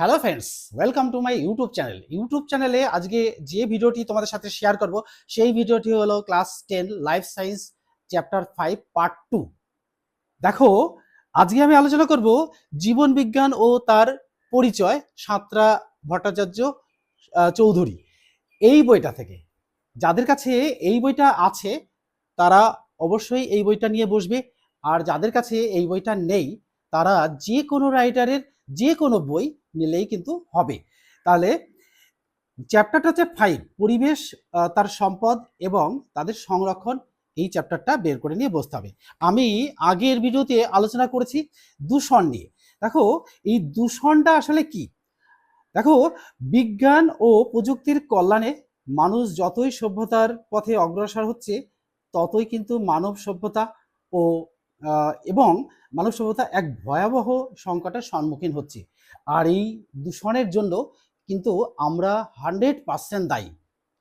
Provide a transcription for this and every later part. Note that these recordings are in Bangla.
Hello friends welcome to my YouTube channel YouTube চ্যানেলে আজকে যে ভিডিওটি তোমাদের সাথে শেয়ার করব, সেই ভিডিওটি হলো class ten life science chapter five part two দেখো, আজকে আমি আলোচনা করব জীবন বিজ্ঞান ও তার পরিচয় সাঁতরা ভট্টাচার্য চৌধুরী। এই বইটা থেকে। যাদের কাছে এই বইটা আছে, তারা অবশ্যই এই বইটা নিয়ে বসবে। আর যাদের কাছে এই বইটা নেই, তারা যে কোনো রাইটারের যে কোনো বই নিলেই কিন্তু হবে। তাহলে চ্যাপ্টারটা হচ্ছে ফাইভ পরিবেশ তার সম্পদ এবং তাদের সংরক্ষণ এই চ্যাপ্টারটা বের করে নিয়ে বসতে হবে। আমি আগের ভিডিওতে আলোচনা করেছি দূষণ নিয়ে। দেখো, এই দূষণটা আসলে কি? দেখো, বিজ্ঞান ও প্রযুক্তির কল্যাণে মানুষ যতই সভ্যতার পথে অগ্রসর হচ্ছে, ততই কিন্তু মানব সভ্যতা ও এবং মানব সভ্যতা এক ভয়াবহ সংকটের সম্মুখীন হচ্ছে। আর এই দূষণের জন্য কিন্তু আমরা হান্ড্রেড পার্সেন্ট দায়ী।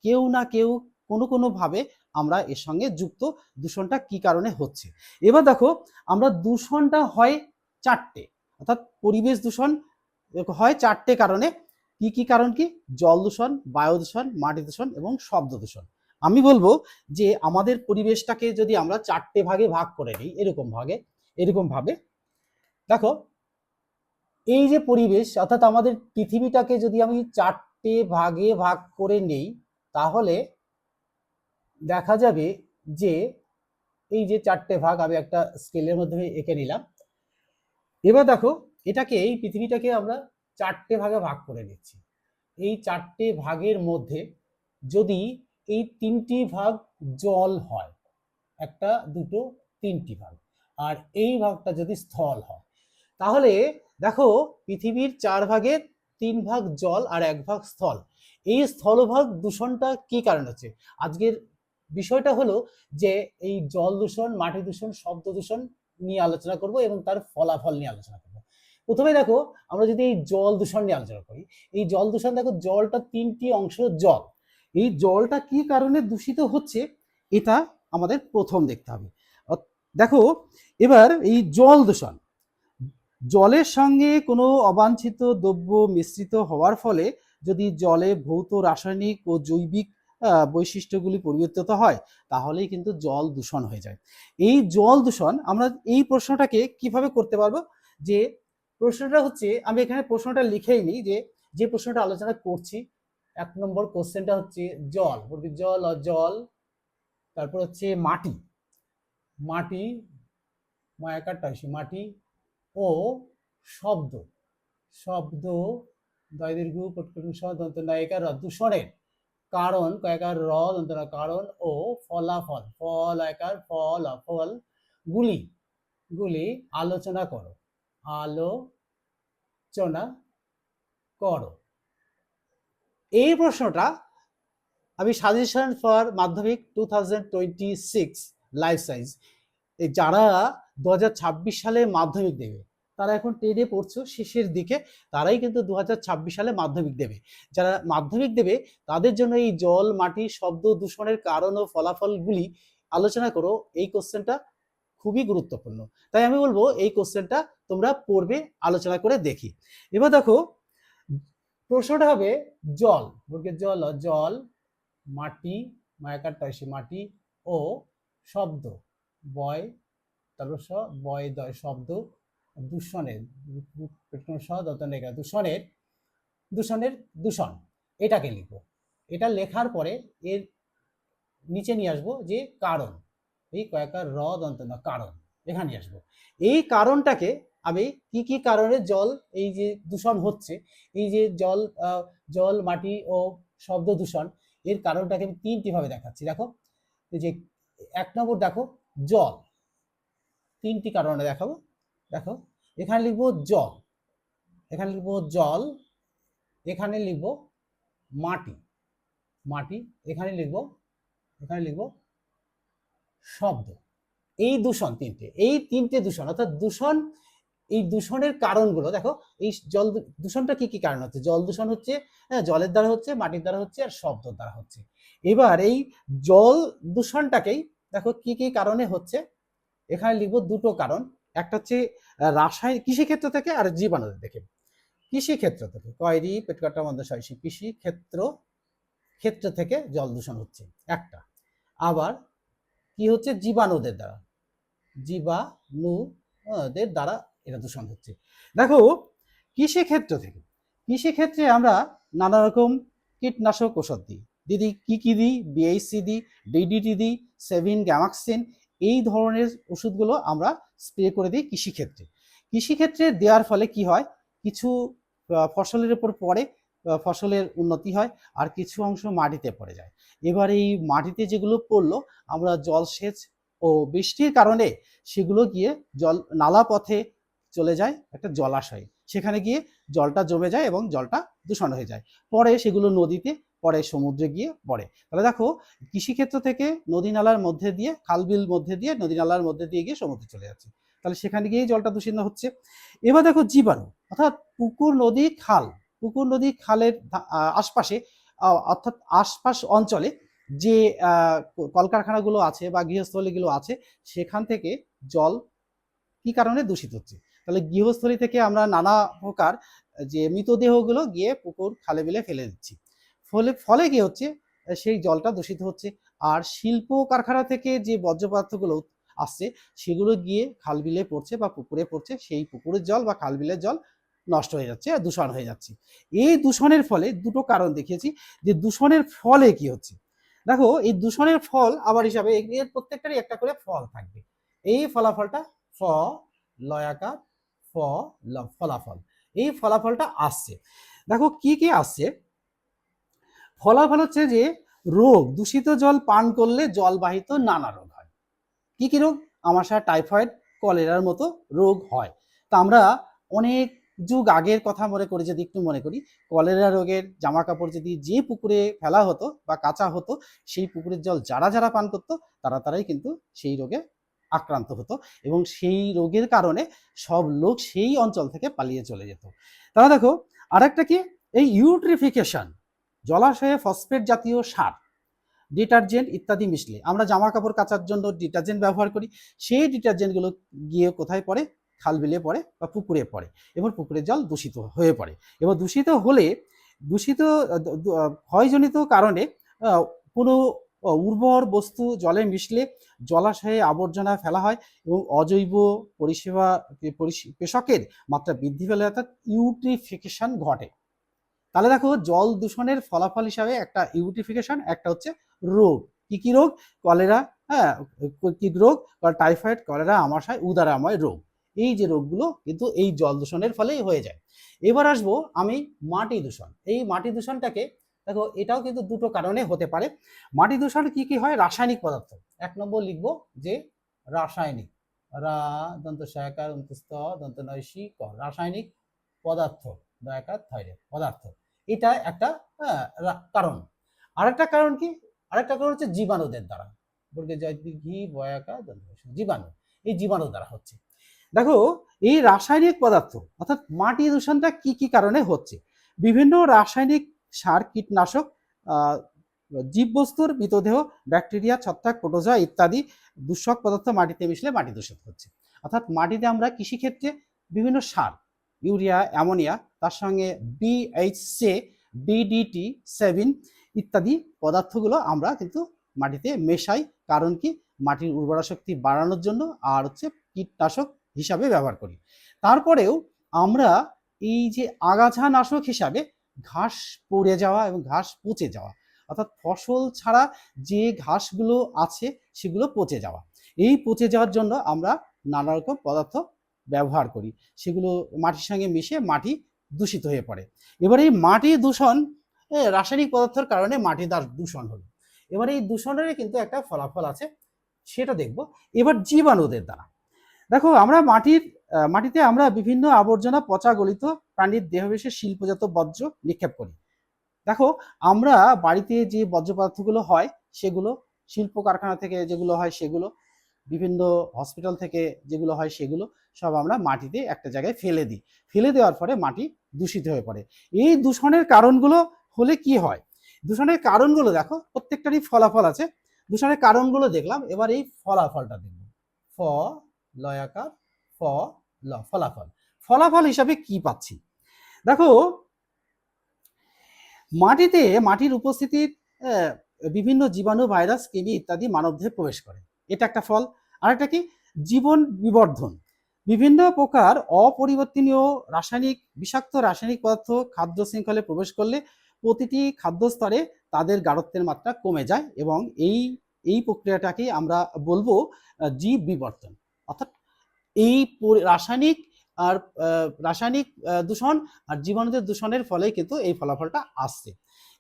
কেউ না কেউ কোনো কোনোভাবে আমরা এর সঙ্গে যুক্ত দূষণটা কি কারণে হচ্ছে। এবার দেখো, আমরা দূষণটা হয় চারটে, অর্থাৎ পরিবেশ দূষণ হয় চারটে কারণে। কি কি কারণ কি? জল দূষণ, বায়ু দূষণ, মাটি দূষণ এবং শব্দ দূষণ। আমি বলব যে আমাদের পরিবেশটাকে যদি আমরা চারটে ভাগে ভাগ করে নিই, এরকম ভাগে, এরকম ভাবে। দেখো এই যে পরিবেশ, অর্থাৎ আমাদের পৃথিবীটাকে যদি আমি চারটে ভাগে ভাগ করে নেই, তাহলে দেখা যাবে যে এই যে চারটে ভাগ আমি একটা স্কেলের মাধ্যমে এঁকে নিলাম। এবার দেখো, এটাকে, এই পৃথিবীটাকে আমরা চারটে ভাগে ভাগ করে নিচ্ছি। এই চারটে ভাগের মধ্যে যদি এই তিনটি ভাগ জল হয়, একটা, দুটো, তিনটি ভাগ, আর এই ভাগটা যদি স্থল হয়, তাহলে দেখো, পৃথিবীর চার ভাগের তিন ভাগ জল আর এক ভাগ স্থল। এই স্থলভাগ দূষণটা কি কারণ হচ্ছে? আজকের বিষয়টা হলো যে, এই জল দূষণ, মাটি দূষণ, শব্দ দূষণ নিয়ে আলোচনা করব এবং তার ফলাফল নিয়ে আলোচনা করব। প্রথমে দেখো, আমরা যদি এই জল দূষণ নিয়ে আলোচনা করি, এই জল দূষণ দেখো, জলটা তিনটি অংশ জল। এই জলটা কি কারণে দূষিত হচ্ছে? এটা আমাদের প্রথম দেখতে হবে। দেখো, এবার এই জল দূষণ। জলের সঙ্গে কোনো অবাঞ্ছিত দ্রব্য মিশ্রিত হওয়ার ফলে যদি জলে ভৌত রাসায়নিক ও জৈবিক বৈশিষ্ট্যগুলি পরিবর্তিত হয়, তাহলেই কিন্তু জল দূষণ হয়ে যায়। এই জল দূষণ আমরা এই প্রশ্নটাকে কীভাবে করতে পারব? যে প্রশ্নটা হচ্ছে, আমি এখানে প্রশ্নটা লিখেই নিই যে যে প্রশ্নটা আলোচনা করছি, এক নম্বর কোশ্চেনটা হচ্ছে জল জল জল, তারপর হচ্ছে মাটি মাটি মায়াকারটা হচ্ছে মাটি ও শব্দ। শব্দ কটকটিং স দন্ত নায়িকার দূষণের কারণ, কয়েকার র, দন্ত কারণ ও ফলাফল। ফল একার ফল ফল গুলি। গুলি আলোচনা করো। আলোচনা করো। এই প্রশ্নটা আমি suggestion for Madhyamik two thousand twenty six life এই যারা দু হাজার ছাব্বিশ সালে মাধ্যমিক দেবে তারা এখন টেনে পড়ছো, শেষের দিকে। তারাই কিন্তু দু হাজার ছাব্বিশ সালে মাধ্যমিক দেবে। যারা মাধ্যমিক দেবে, তাদের জন্য এই জল, মাটি, শব্দ, দূষণের কারণ ও ফলাফলগুলি আলোচনা করো। এই কোশ্চেনটা খুবই গুরুত্বপূর্ণ। তাই আমি বলব, এই কোশ্চেনটা তোমরা পড়বে, আলোচনা করে দেখি। এবার দেখো, প্রশ্নটা হবে, জল জল জল, মাটি মায়াকারটা এসে মাটি ও শব্দ, বয়, তারপর বয়, দয়, শব্দ দূষণের সহ দন্তনেগা দূষণের দূষণের দূষণ, এটাকে লিখব। এটা লেখার পরে এর নিচে নিয়ে আসব যে কারণ। এই কয়েকটা র দন্ত কারণ, এখানে আসব। এই কারণটাকে আমি কি কি কারণে জল, এই যে দূষণ হচ্ছে, এই যে জল জল, মাটি ও শব্দ দূষণ, এর কারণটাকে আমি তিনটি ভাবে দেখাচ্ছি। দেখো, এই যে এক নম্বর দেখো, জল। তিনটি কারণে দেখাবো। দেখো, এখানে লিখব জল। এখানে লিখব জল, এখানে লিখব মাটি। মাটি, এখানে লিখব এখানে লিখব শব্দ। এই দূষণ তিনটে, এই তিনটে দূষণ, অর্থাৎ দূষণ, এই দূষণের কারণগুলো, দেখো, এই জল দূষণটা কি কি কারণ হচ্ছে? জল দূষণ হচ্ছে হ্যাঁ জলের দ্বারা হচ্ছে, মাটির দ্বারা হচ্ছে, আর শব্দর দ্বারা হচ্ছে। এবার এই জল দূষণটাকেই, দেখো, কি কি কারণে হচ্ছে? এখানে লিখব দুটো কারণ। একটা হচ্ছে রাসায়নিক কৃষিক্ষেত্র থেকে আর জীবাণু থেকে কৃষি ক্ষেত্র থেকে কয়রি পেটকাটা কৃষি ক্ষেত্র ক্ষেত্র থেকে জল দূষণ হচ্ছে, একটা। আবার কি হচ্ছে? জীবাণুদের দ্বারা জীবাণুদের দ্বারা এটা দূষণ হচ্ছে। দেখো, কৃষি ক্ষেত্র থেকে, কৃষি ক্ষেত্রে আমরা নানা রকম কীটনাশক ওষুধ দিই। দিদি, কি কি দিই? বিএইসি দিই ডিডিটি দিই সেভিন গ্যামাক্সিন এই ধরনের ওষুধগুলো আমরা স্প্রে করে দিই কৃষিক্ষেত্রে। কৃষিক্ষেত্রে দেওয়ার ফলে কি হয়? কিছু ফসলের উপর পড়ে ফসলের উন্নতি হয় আর কিছু অংশ মাটিতে পড়ে যায়। এবার এই মাটিতে যেগুলো পড়ল, আমরা জলসেচ ও বৃষ্টির কারণে সেগুলো গিয়ে জল নালা পথে চলে যায় একটা জলাশয়ে। সেখানে গিয়ে জলটা জমে যায় এবং জলটা দূষণ হয়ে যায়। পরে সেগুলো নদীতে পরে সমুদ্রে গিয়ে পড়ে। তাহলে দেখো, কৃষিক্ষেত্র থেকে নদী নালার মধ্যে দিয়ে, খালবিল মধ্যে দিয়ে, নদী নালার মধ্যে দিয়ে গিয়ে সমুদ্রে চলে যাচ্ছে। তাহলে সেখানে গিয়েই জলটা দূষিত হচ্ছে। এবার দেখো জীবাণু, অর্থাৎ পুকুর, নদী, খাল। পুকুর, নদী, খালের আশপাশে অর্থাৎ আশপাশ অঞ্চলে যে কলকারখানাগুলো আছে বা গৃহস্থলীগুলো আছে, সেখান থেকে জল কি কারণে দূষিত হচ্ছে? তাহলে গৃহস্থলী থেকে আমরা নানা প্রকার যে মৃতদেহগুলো গিয়ে পুকুর, খালে বিলে ফেলে দিচ্ছি। ফলে ফলে কি হচ্ছে? সেই জলটা দূষিত হচ্ছে। আর শিল্প কারখানা থেকে যে বর্জ্য পদার্থগুলো আসছে, সেগুলো গিয়ে খাল বিলে পড়ছে বা পুকুরে পড়ছে, সেই পুকুরের জল বা খাল বিলের জল নষ্ট হয়ে যাচ্ছে আর দূষণ হয়ে যাচ্ছে। এই দূষণের ফলে দুটো কারণ দেখিয়েছি। যে দূষণের ফলে কি হচ্ছে? দেখো, এই দূষণের ফল আবার হিসাবে এর প্রত্যেকটারই একটা করে ফল থাকবে। এই ফলাফলটা ফ লয়াকার ফ ফলাফল। এই ফলাফলটা আসছে। দেখো, কি কি আসছে? ফলাফল হচ্ছে যে রোগ দূষিত জল পান করলে জলবাহিত নানা রোগ হয়। কি কি রোগ? আমাশা টাইফয়েড, কলেরার মতো রোগ হয়। তা আমরা অনেক যুগ আগের কথা মনে করি, যদি একটু মনে করি, কলেরা রোগের জামা কাপড় যদি যে পুকুরে ফেলা হতো বা কাঁচা হতো, সেই পুকুরের জল যারা যারা পান করতো, তারা তারাই কিন্তু সেই রোগে আক্রান্ত হতো এবং সেই রোগের কারণে সব লোক সেই অঞ্চল থেকে পালিয়ে চলে যেত। তারা দেখো, আরেকটা কি? এই ইউট্রিফিকেশন। জলাশয়ে ফসফেট জাতীয় সার ডিটারজেন্ট ইত্যাদি মিশলে। আমরা জামা কাপড় কাচার জন্য ডিটারজেন্ট ব্যবহার করি। সেই ডিটারজেন্টগুলো গিয়ে কোথায় পড়ে? খাল বিলে পড়ে বা পুকুরে পড়ে। এবং পুকুরের জল দূষিত হয়ে পড়ে। এবং দূষিত হলে, দূষিত, ক্ষয়জনিত কারণে কোনো উর্বর বস্তু জলে মিশলে জলাশয়ে আবর্জনা ফেলা হয় এবং অজৈব পরিষেবা, পরিষে- পেশকের মাত্রা বৃদ্ধি পেলে অর্থাৎ ইউট্রিফিকেশন ঘটে। তাহলে দেখো জল দূষণের ফলাফল হিসাবে একটা ইউটিফিকেশন একটা হচ্ছে রোগ। কি কি রোগ? কলেরা হ্যাঁ কি রোগ? টাইফয়েড কলেরা আমাশয়, উদারাময় রোগ। এই যে রোগগুলো কিন্তু এই জল দূষণের ফলেই হয়ে যায়। এবার আসব আমি মাটি দূষণ। এই মাটি দূষণটাকে দেখো, এটাও কিন্তু দুটো কারণে হতে পারে। মাটি দূষণ কি কি হয়? রাসায়নিক পদার্থ। এক নম্বর লিখব যে রাসায়নিক। রা, দন্ত সহায়কার দন্ত রাসায়নিক পদার্থ দয়াকার থাইরয়েড পদার্থ। এটা একটা হ্যাঁ, কারণ। আরেকটা কারণ কি? আরেকটা কারণ হচ্ছে জীবাণুদের দ্বারা। বর্গে জয় ঘি বয়াকা জীবাণু। এই জীবাণু দ্বারা হচ্ছে। দেখো এই রাসায়নিক পদার্থ অর্থাৎ মাটি দূষণটা কি কি কারণে হচ্ছে? বিভিন্ন রাসায়নিক সার কীটনাশক জীববস্তুর মৃতদেহ ব্যাকটেরিয়া ছত্রাক প্রোটোজোয়া ইত্যাদি দূষক পদার্থ মাটিতে মিশলে মাটি দূষিত হচ্ছে। অর্থাৎ মাটিতে আমরা কৃষিক্ষেত্রে বিভিন্ন সার ইউরিয়া, অ্যামোনিয়া, তার সঙ্গে বিএইচসি বিডিটি সেভেন ইত্যাদি পদার্থগুলো আমরা কিন্তু মাটিতে মেশাই। কারণ কি? মাটির উর্বরা শক্তি বাড়ানোর জন্য আর হচ্ছে কীটনাশক হিসাবে ব্যবহার করি। তারপরেও আমরা এই যে আগাছা নাশক হিসাবে ঘাস পড়ে যাওয়া এবং ঘাস পচে যাওয়া, অর্থাৎ ফসল ছাড়া যে ঘাসগুলো আছে সেগুলো পচে যাওয়া, এই পচে যাওয়ার জন্য আমরা নানা রকম পদার্থ ব্যবহার করি। সেগুলো মাটির সঙ্গে মিশে মাটি দূষিত হয়ে পড়ে। এবার এই মাটি দূষণ রাসায়নিক পদার্থের কারণে মাটি দূষণ হলো। এবার এই দূষণের কিন্তু একটা ফলাফল আছে, সেটা দেখব। এবার জীবাণুদের দ্বারা। দেখো, আমরা মাটির মাটিতে আমরা বিভিন্ন আবর্জনা পচা গলিত প্রাণীর দেহবেশের শিল্পজাত বর্জ্য নিক্ষেপ করি। দেখো, আমরা বাড়িতে যে বর্জ্য পদার্থগুলো হয়, সেগুলো শিল্প কারখানা থেকে যেগুলো হয়, সেগুলো বিভিন্ন হসপিটাল থেকে যেগুলো হয় সেগুলো সব আমরা মাটিতে একটা জায়গায় ফেলে দিই। ফেলে দেওয়ার পরে মাটি দূষিত হয়ে পড়ে। এই দূষণের কারণগুলো হলে কি হয়? দূষণের কারণগুলো দেখো, প্রত্যেকটারই ফলাফল আছে। দূষণের কারণগুলো দেখলাম, এবার এই ফলাফলটা দেখব। ফ, লয়াকার, ফ, ল, ফলাফল। ফলাফল হিসাবে কি পাচ্ছি? দেখো, মাটিতে, মাটির উপস্থিতির বিভিন্ন জীবাণু, ভাইরাস কৃমি ইত্যাদি মানবদেহে প্রবেশ করে। এটা একটা ফল। আর একটা কি? জীবন বিবর্ধন। বিভিন্ন প্রকার অপরিবর্তনীয় রাসায়নিক, বিষাক্ত রাসায়নিক পদার্থ খাদ্য শৃঙ্খলে প্রবেশ করলে প্রতিটি খাদ্য স্তরে তাদের গাঢ়ত্বের মাত্রা কমে যায় এবং এই এই প্রক্রিয়াটাকেই আমরা বলব জীব বিবর্তন অর্থাৎ এই রাসায়নিক আর রাসায়নিক দূষণ আর জীবাণুদের দূষণের ফলে কিন্তু এই ফলাফলটা আসছে।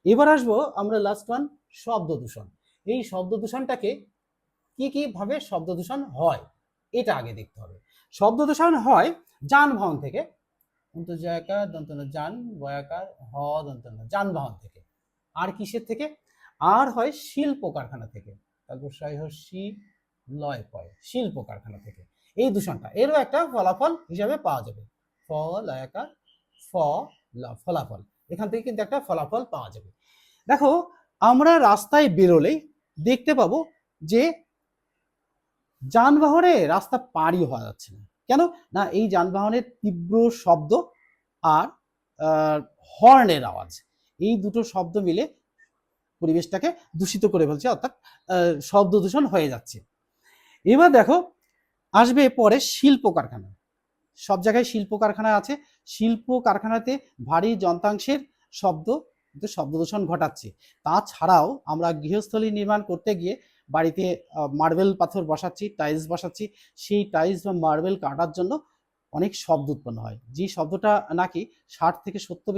এবার আসব আমরা লাস্ট ওয়ান শব্দ দূষণ। এই শব্দ দূষণটাকে কি কি ভাবে শব্দ দূষণ হয়, এটা আগে দেখতে হবে। শব্দ দূষণ হয় যানবাহন থেকে। দন্ত জয়াকার দন্তন যান, বয়াকার হ দন্তন যানবাহন থেকে। আর কিসের থেকে? আর হয় শিল্প কারখানা থেকে। তারপর সাই হর্ষি লয়, পয় শিল্প কারখানা থেকে। এই দূষণটা, এরও একটা ফলাফল হিসাবে পাওয়া যাবে। ফ, লয়াকার, ফ ফলাফল। এখান থেকে কিন্তু একটা ফলাফল পাওয়া যাবে। দেখো, আমরা রাস্তায় বেরোলেই দেখতে পাবো যে যানবাহনে রাস্তা পাড়ি হওয়া যাচ্ছে না। কেন? না, এই যানবাহনের তীব্র শব্দ আর হর্নের আওয়াজ। এই দুটো শব্দ মিলে পরিবেশটাকে দূষিত করে ফেলছে, অর্থাৎ শব্দ দূষণ হয়ে যাচ্ছে। এবার দেখো, আসবে পরে শিল্প কারখানা সব জায়গায় শিল্প কারখানা আছে। শিল্প কারখানাতে ভারী যন্ত্রাংশের শব্দ শব্দ দূষণ ঘটাচ্ছে। তাছাড়াও আমরা গৃহস্থলী নির্মাণ করতে গিয়ে বাড়িতে মার্বেল পাথর বসাচ্ছি টাইলস বসাচ্ছি, সেই টাইলস বা মার্বেল কাটার জন্য অনেক শব্দ উৎপন্ন হয়। যে শব্দটা নাকি ষাট থেকে সত্তর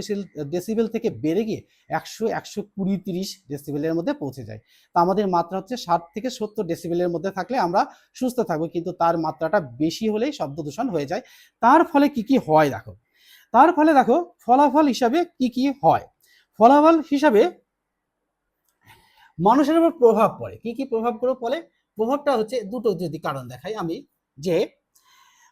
ডেসিবেল থেকে বেড়ে গিয়ে একশো একশো কুড়ি, তিরিশ ডেসিবেলের মধ্যে পৌঁছে যায়। তা আমাদের মাত্রা হচ্ছে ষাট থেকে সত্তর ডেসিবেলের মধ্যে থাকলে আমরা সুস্থ থাকব, কিন্তু তার মাত্রাটা বেশি হলেই শব্দ দূষণ হয়ে যায়। তার ফলে কি কি হয় দেখো? তার ফলে দেখো, ফলাফল হিসাবে কি কি হয়? ফলাফল হিসাবে মানুষের উপর প্রভাব পড়ে। কি কি প্রভাব করে পড়ে? প্রভাবটা হচ্ছে দুটো যদি কারণ দেখাই আমি, যে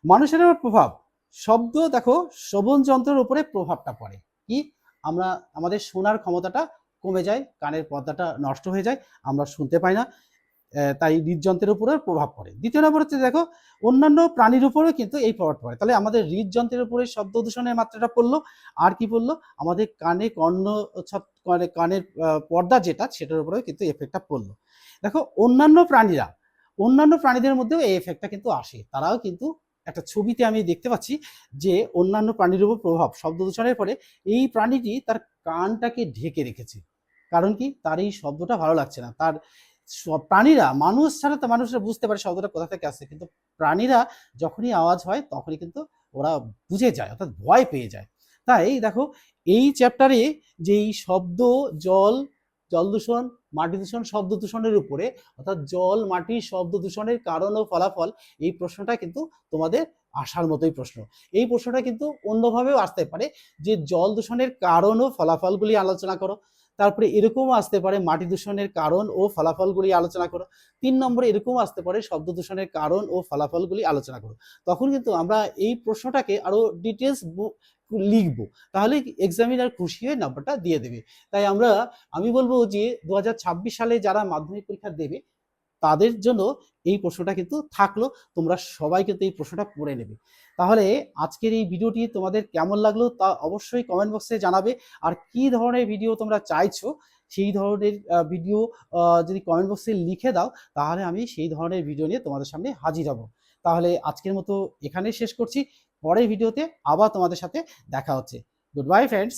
মানুষের উপর প্রভাব, শব্দ দেখো শ্রবণ যন্ত্রের উপরে প্রভাবটা পড়ে। কি? আমরা, আমাদের শোনার ক্ষমতাটা কমে যায়, কানের পর্দাটা নষ্ট হয়ে যায়, আমরা শুনতে পাই না তাই হৃদযন্ত্রের উপরে প্রভাব পড়ে। দ্বিতীয় নম্বর হচ্ছে দেখো, অন্যান্য প্রাণীর উপরেও কিন্তু এই প্রভাব পড়ে। তাহলে আমাদের হৃদযন্ত্রের উপরে শব্দ দূষণের মাত্রাটা পড়ল, আর কি পড়ল? আমাদের কানে কর্ণ কানে- কানের পর্দা যেটা, সেটার উপরেও কিন্তু এফেক্টটা পড়ল। দেখো, অন্যান্য প্রাণীরা, অন্যান্য প্রাণীদের মধ্যেও এই এফেক্টটা কিন্তু আসে। তারাও কিন্তু একটা ছবিতে আমি দেখতে পাচ্ছি যে অন্যান্য প্রাণীর উপর প্রভাব, শব্দ দূষণের পরে এই প্রাণীটি তার কানটাকে ঢেকে রেখেছে। কারণ কি? তার এই শব্দটা ভালো লাগছে না। তার প্রাণীরা, মানুষ ছাড়া তো মানুষরা বুঝতে পারে শব্দটা কোথা থেকে আসছে। কিন্তু প্রাণীরা যখনই আওয়াজ হয়, তখনই কিন্তু ওরা বুঝে যায়, অর্থাৎ ভয় পেয়ে যায়। তাই দেখো এই চ্যাপ্টারে যে এই শব্দ, জল জল দূষণ, মাটি দূষণ, শব্দ দূষণের উপরে, অর্থাৎ জল, মাটি, শব্দ দূষণের কারণ ও ফলাফল, এই প্রশ্নটা কিন্তু তোমাদের আসার মতোই প্রশ্ন। এই প্রশ্নটা কিন্তু অন্যভাবেও আসতে পারে যে জল দূষণের কারণ ও ফলাফলগুলি আলোচনা করো, তারপরে এরকমও আসতে পারে মাটি দূষণের কারণ ও ফলাফলগুলি আলোচনা করো, তিন নম্বরে এরকমও আসতে পারে শব্দ দূষণের কারণ ও ফলাফলগুলি আলোচনা করো। তখন কিন্তু আমরা এই প্রশ্নটাকে আরও ডিটেলস লিখব, তাহলে এক্সামিনার খুশি হয়ে নাম্বারটা দিয়ে দেবে। তাই আমরা, আমি বলব যে দু হাজার ছাব্বিশ সালে যারা মাধ্যমিক পরীক্ষা দেবে, তাদের জন্য এই প্রশ্নটা কিন্তু থাকল, তোমরা সবাই কিন্তু এই প্রশ্নটা পড়ে নেবে। তাহলে আজকের এই ভিডিওটি তোমাদের কেমন লাগল তা অবশ্যই কমেন্ট বক্সে জানাবে, আর কি ধরনের ভিডিও তোমরা চাইছো, সেই ধরনের ভিডিও যদি কমেন্ট বক্সে লিখে দাও, তাহলে আমি সেই ধরনের ভিডিও নিয়ে তোমাদের সামনে হাজির হব। তাহলে আজকের মতো এখানেই শেষ করছি। পরের ভিডিওতে আবার তোমাদের সাথে দেখা হচ্ছে। Good bye friends